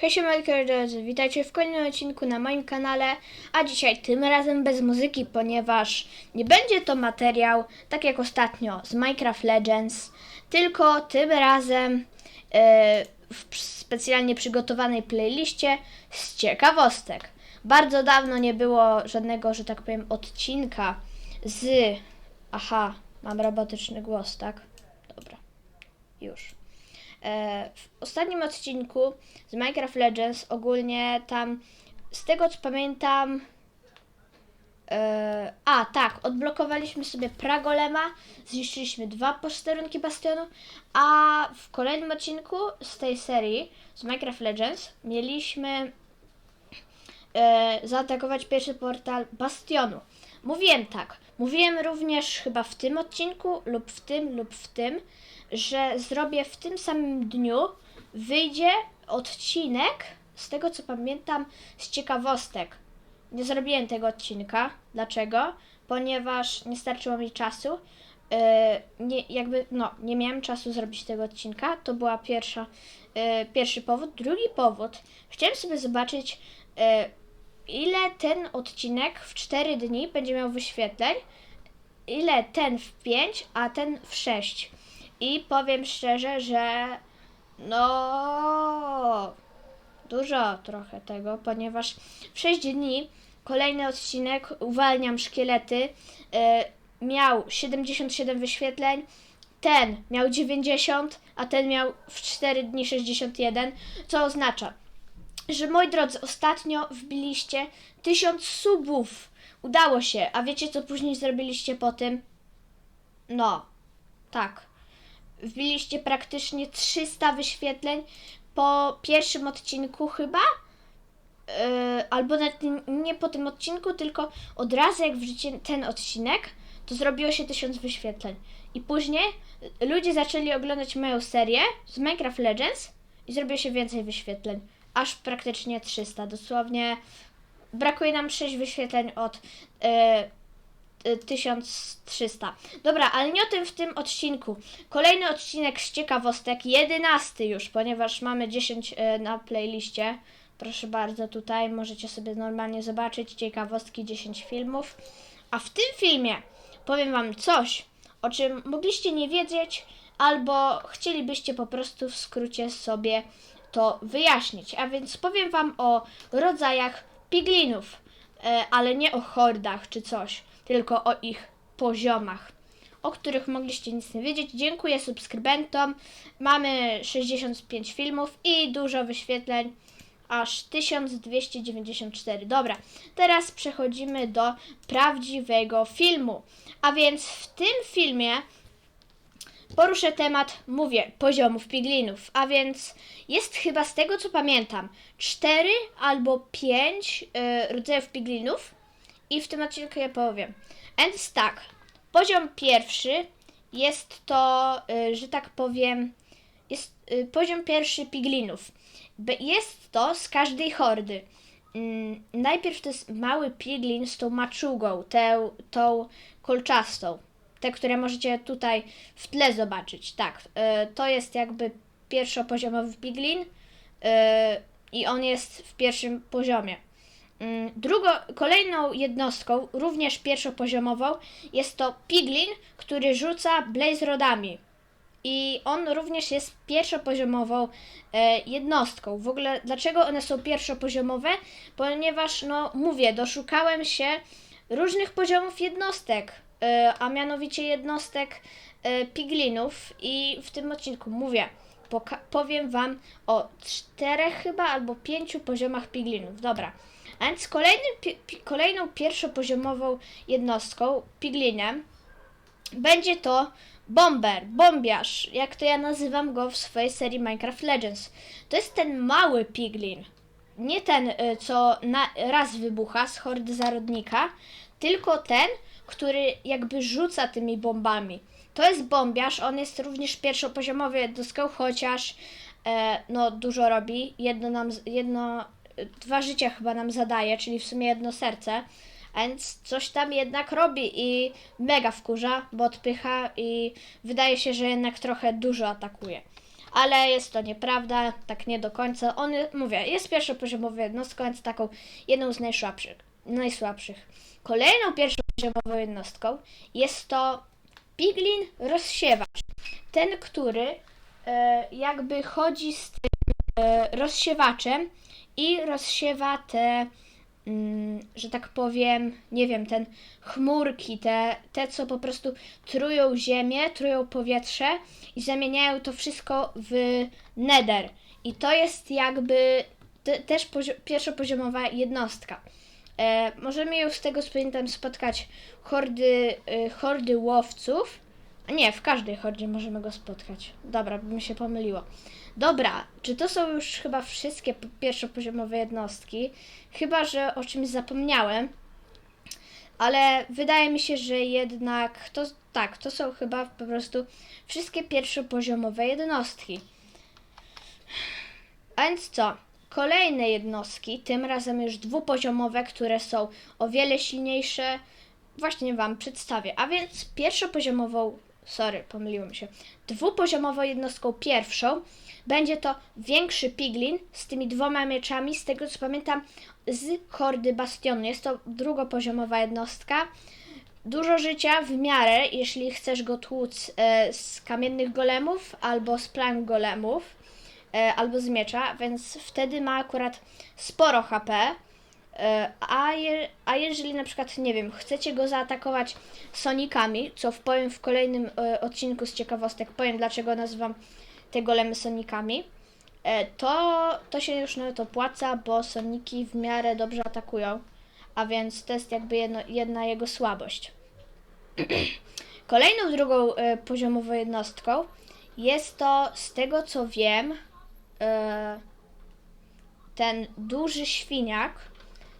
Hej, moi drodzy, witajcie w kolejnym odcinku na moim kanale, a dzisiaj tym razem bez muzyki, ponieważ nie będzie to materiał, tak jak ostatnio z Minecraft Legends, tylko tym razem e, w specjalnie przygotowanej playliście z ciekawostek. Bardzo dawno nie było żadnego, że tak powiem, odcinka z... Aha, mam robotyczny głos, tak? Dobra, już. E, w ostatnim odcinku z Minecraft Legends ogólnie tam, z tego co pamiętam, e, a tak, odblokowaliśmy sobie Pragolema, zniszczyliśmy dwa posterunki bastionu, a w kolejnym odcinku z tej serii z Minecraft Legends mieliśmy e, zaatakować pierwszy portal bastionu. Mówiłem tak, mówiłem również chyba w tym odcinku lub w tym lub w tym, że zrobię w tym samym dniu, wyjdzie odcinek, z tego co pamiętam, z ciekawostek. Nie zrobiłem tego odcinka. Dlaczego? Ponieważ nie starczyło mi czasu. Yy, nie, jakby, no, nie miałem czasu zrobić tego odcinka. To była pierwsza, yy, pierwszy powód. Drugi powód, chciałem sobie zobaczyć, yy, ile ten odcinek w 4 dni będzie miał wyświetleń, ile ten w 5, a ten w 6. I powiem szczerze, że no dużo trochę tego, ponieważ w 6 dni kolejny odcinek uwalniam szkielety e, miał 77 wyświetleń, ten miał 90, a ten miał w 4 dni 61, co oznacza, że moi drodzy, ostatnio wbiliście 1000 subów. Udało się, a wiecie co później zrobiliście po tym? No, tak wbiliście praktycznie 300 wyświetleń po pierwszym odcinku chyba. Yy, albo nawet nie po tym odcinku, tylko od razu jak wrzucicie ten odcinek, to zrobiło się 1000 wyświetleń. I później ludzie zaczęli oglądać moją serię z Minecraft Legends i zrobiło się więcej wyświetleń. Aż praktycznie 300. Dosłownie brakuje nam 6 wyświetleń od yy, 1300. Dobra, ale nie o tym w tym odcinku. Kolejny odcinek z ciekawostek, jedenasty już, ponieważ mamy 10 e, na playliście. Proszę bardzo, tutaj możecie sobie normalnie zobaczyć ciekawostki, 10 filmów. A w tym filmie powiem Wam coś, o czym mogliście nie wiedzieć, albo chcielibyście po prostu w skrócie sobie to wyjaśnić. A więc powiem Wam o rodzajach piglinów, e, ale nie o hordach czy coś tylko o ich poziomach, o których mogliście nic nie wiedzieć. Dziękuję subskrybentom. Mamy 65 filmów i dużo wyświetleń. Aż 1294. Dobra, teraz przechodzimy do prawdziwego filmu. A więc w tym filmie poruszę temat, mówię, poziomów piglinów. A więc jest chyba z tego co pamiętam 4 albo 5 y, rodzajów piglinów i w tym odcinku ja powiem. Więc tak, poziom pierwszy jest to, y, że tak powiem, jest y, poziom pierwszy piglinów. Jest to z każdej hordy. Mm, najpierw to jest mały piglin z tą maczugą, tę, tą kolczastą. Te, które możecie tutaj w tle zobaczyć. Tak, y, to jest jakby pierwszopoziomowy piglin i on jest w pierwszym poziomie. Mm, drugo, kolejną jednostką, również pierwszopoziomową, jest to Piglin, który rzuca Blaze Rodami. I on również jest pierwszopoziomową e, jednostką. W ogóle dlaczego one są pierwszopoziomowe? Ponieważ, no mówię, doszukałem się różnych poziomów jednostek, e, a mianowicie jednostek e, piglinów i w tym odcinku mówię, powiem Wam o czterech chyba albo pięciu poziomach piglinów. Dobra. A więc kolejnym, pi kolejną pierwszopoziomową jednostką, piglinem, będzie to bomber, bombiarz, jak to ja nazywam go w swojej serii Minecraft Legends. To jest ten mały piglin, nie ten, y, co na, raz wybucha z hordy zarodnika, tylko ten, który jakby rzuca tymi bombami. To jest bombiarz, on jest również pierwszopoziomowy jednostką, chociaż e, no dużo robi. Jedno nam, jedno dwa życia chyba nam zadaje, czyli w sumie jedno serce. Więc coś tam jednak robi i mega wkurza, bo odpycha i wydaje się, że jednak trochę dużo atakuje. ale jest to nieprawda, tak nie do końca. On, mówię, jest pierwszopoziomowy jednostką, więc taką jedną z najsłabszych. najsłabszych. Kolejną pierwszopoziomową jednostką jest to Piglin rozsiewacz. Ten, który e, jakby chodzi z tym e, rozsiewaczem i rozsiewa te, mm, że tak powiem, nie wiem, ten chmurki, te, te co po prostu trują ziemię, trują powietrze i zamieniają to wszystko w nether. I to jest jakby te, też pozio- pierwszopoziomowa jednostka. E, możemy ją z tego pamiętam spotkać hordy, e, hordy łowców. Nie, w każdej hordzie możemy go spotkać. Dobra, by mi się pomyliło. Dobra, czy to są już chyba wszystkie pierwszopoziomowe jednostki? Chyba, że o czymś zapomniałem. Ale wydaje mi się, że jednak to tak, to są chyba po prostu wszystkie pierwszopoziomowe jednostki. A więc co? Kolejne jednostki, tym razem już dwupoziomowe, które są o wiele silniejsze, właśnie Wam przedstawię. A więc pierwszopoziomową, sorry, pomyliłem się, dwupoziomową jednostką pierwszą będzie to większy piglin z tymi dwoma mieczami, z tego co pamiętam, z hordy bastionu. Jest to drugopoziomowa jednostka. Dużo życia w miarę, jeśli chcesz go tłuc e, z kamiennych golemów albo z plank golemów e, albo z miecza, więc wtedy ma akurat sporo HP. E, a, je, a jeżeli na przykład, nie wiem, chcecie go zaatakować sonikami, co powiem w kolejnym e, odcinku z ciekawostek, powiem dlaczego nazywam te golemy sonikami, e, to, to się już nawet opłaca, bo soniki w miarę dobrze atakują, a więc to jest jakby jedno, jedna jego słabość. Kolejną drugą poziomową jednostką jest to, z tego co wiem, ten duży świniak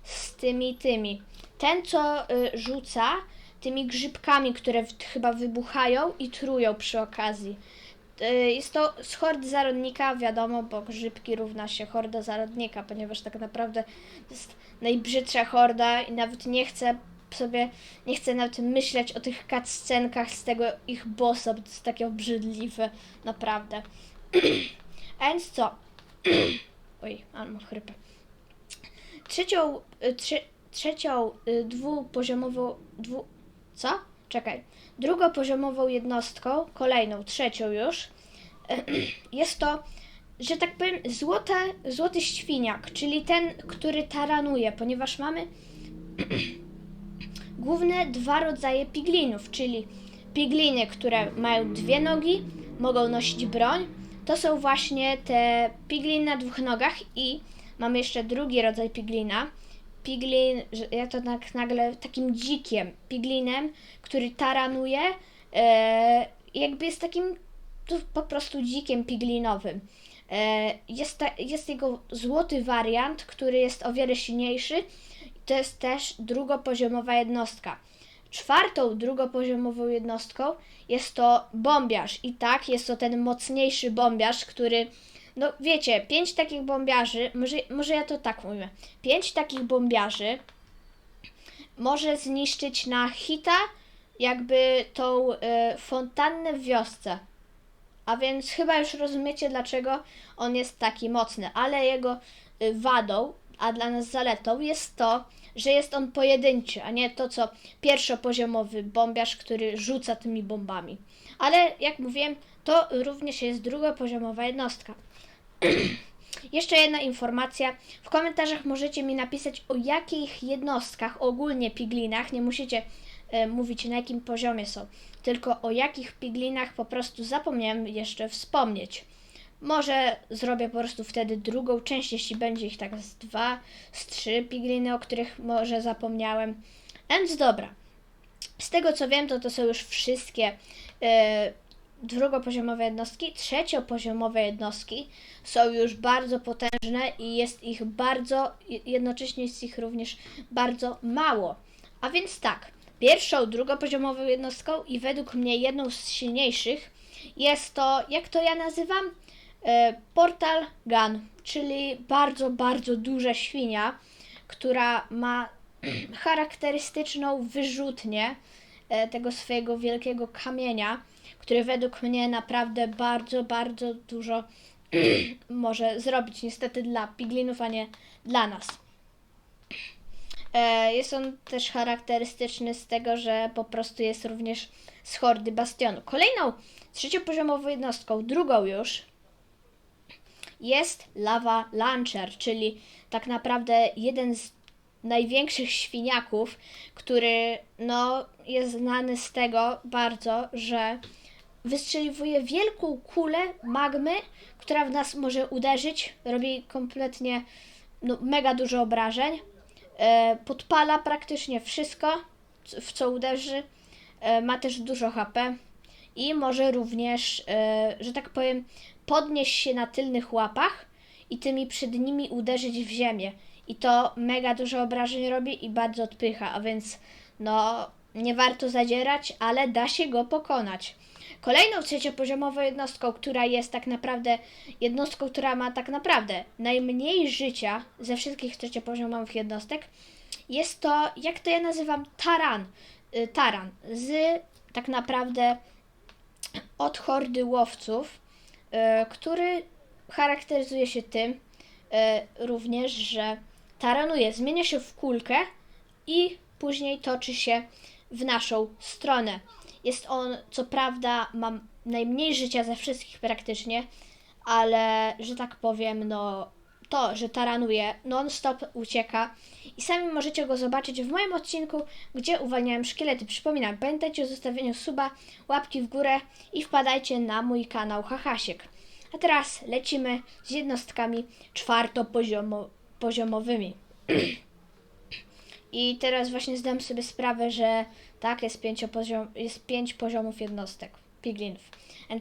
z tymi tymi. Ten, co y, rzuca tymi grzybkami, które w, chyba wybuchają i trują przy okazji. Y, jest to z hordy zarodnika, wiadomo, bo grzybki równa się horda zarodnika, ponieważ tak naprawdę jest najbrzydsza horda i nawet nie chcę sobie, nie chcę nawet myśleć o tych cutscenkach z tego ich bossa, bo to jest takie obrzydliwe, naprawdę. A więc co? Oj, mam chrypę. Trzecią, y, trze, trzecią y, dwupoziomową, dwu, co? Czekaj. Drugopoziomową jednostką, kolejną, trzecią już, jest to, że tak powiem, złote, złoty świniak, czyli ten, który taranuje, ponieważ mamy główne dwa rodzaje piglinów, czyli pigliny, które mają dwie nogi, mogą nosić broń. To są właśnie te pigliny na dwóch nogach i mamy jeszcze drugi rodzaj piglina. Piglin, ja to tak nagle takim dzikiem, piglinem, który taranuje, e, jakby jest takim po prostu dzikiem piglinowym. E, jest, ta, jest jego złoty wariant, który jest o wiele silniejszy. To jest też drugopoziomowa jednostka. Czwartą drugopoziomową jednostką jest to bombiarz. I tak, jest to ten mocniejszy bombiarz, który, no wiecie, pięć takich bombiarzy, może, może ja to tak mówię, pięć takich bombiarzy może zniszczyć na hita jakby tą e, fontannę w wiosce. A więc chyba już rozumiecie, dlaczego on jest taki mocny, ale jego y, wadą, a dla nas zaletą jest to, że jest on pojedynczy, a nie to co pierwszopoziomowy bombiarz, który rzuca tymi bombami. Ale jak mówiłem, to również jest drugopoziomowa jednostka. Jeszcze jedna informacja. W komentarzach możecie mi napisać o jakich jednostkach, ogólnie piglinach, nie musicie e, mówić na jakim poziomie są, tylko o jakich piglinach po prostu zapomniałem jeszcze wspomnieć. Może zrobię po prostu wtedy drugą część, jeśli będzie ich tak z dwa, z trzy pigliny, o których może zapomniałem. Więc dobra. Z tego co wiem, to to są już wszystkie e, drugopoziomowe jednostki. Trzeciopoziomowe jednostki są już bardzo potężne i jest ich bardzo, jednocześnie jest ich również bardzo mało. A więc tak, pierwszą, drugopoziomową jednostką i według mnie jedną z silniejszych jest to, jak to ja nazywam? E, Portal Gun, czyli bardzo, bardzo duża świnia, która ma charakterystyczną wyrzutnię e, tego swojego wielkiego kamienia który według mnie naprawdę bardzo, bardzo dużo może zrobić niestety dla piglinów, a nie dla nas. E, Jest on też charakterystyczny z tego, że po prostu jest również z hordy bastionu. Kolejną trzeciopoziomową jednostką, drugą już, jest Lava Launcher, czyli tak naprawdę jeden z największych świniaków, który no, jest znany z tego bardzo, że wystrzeliwuje wielką kulę magmy, która w nas może uderzyć, robi kompletnie no, mega dużo obrażeń, e, podpala praktycznie wszystko, w co uderzy, e, ma też dużo HP i może również, e, że tak powiem, podnieść się na tylnych łapach i tymi przednimi uderzyć w ziemię. I to mega dużo obrażeń robi i bardzo odpycha, a więc no nie warto zadzierać, ale da się go pokonać. Kolejną trzeciopoziomową jednostką, która jest tak naprawdę jednostką, która ma tak naprawdę najmniej życia ze wszystkich trzeciopoziomowych jednostek, jest to, jak to ja nazywam, taran. Y, Taran z tak naprawdę od hordy łowców, y, który charakteryzuje się tym y, również, że taranuje, zmienia się w kulkę i później toczy się w naszą stronę. Jest on, co prawda, ma najmniej życia ze wszystkich praktycznie, ale że tak powiem, no to, że taranuje, non-stop ucieka i sami możecie go zobaczyć w moim odcinku, gdzie uwalniałem szkielety. Przypominam, pamiętajcie o zostawieniu suba, łapki w górę i wpadajcie na mój kanał Hahasiek. A teraz lecimy z jednostkami czwartopoziomowymi. I teraz właśnie zdam sobie sprawę, że tak, jest, pięciopoziom, jest pięć poziomów jednostek, piglinów.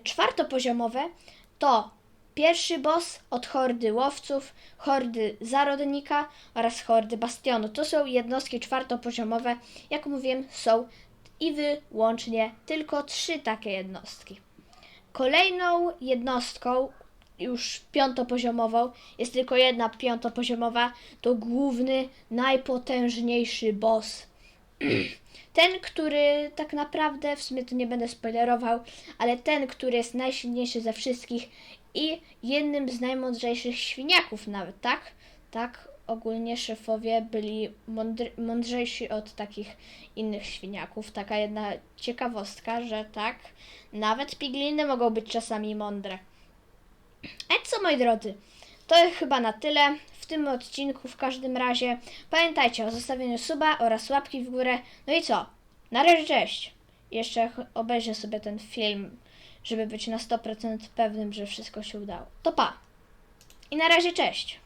Czwartopoziomowe to pierwszy boss od hordy łowców, hordy zarodnika oraz hordy bastionu. To są jednostki czwartopoziomowe. Jak mówiłem, są i wyłącznie tylko trzy takie jednostki. Kolejną jednostką, już piątopoziomową, jest tylko jedna piątopoziomowa, to główny, najpotężniejszy boss. Ten, który tak naprawdę, w sumie to nie będę spoilerował, ale ten, który jest najsilniejszy ze wszystkich i jednym z najmądrzejszych świniaków nawet, tak? Tak, ogólnie szefowie byli mądry, mądrzejsi od takich innych świniaków. Taka jedna ciekawostka, że tak, nawet pigliny mogą być czasami mądre. A co moi drodzy, to chyba na tyle w tym odcinku w każdym razie. Pamiętajcie o zostawieniu suba oraz łapki w górę. No i co? Na razie cześć. Jeszcze obejrzę sobie ten film, żeby być na 100% pewnym, że wszystko się udało. To pa. I na razie cześć.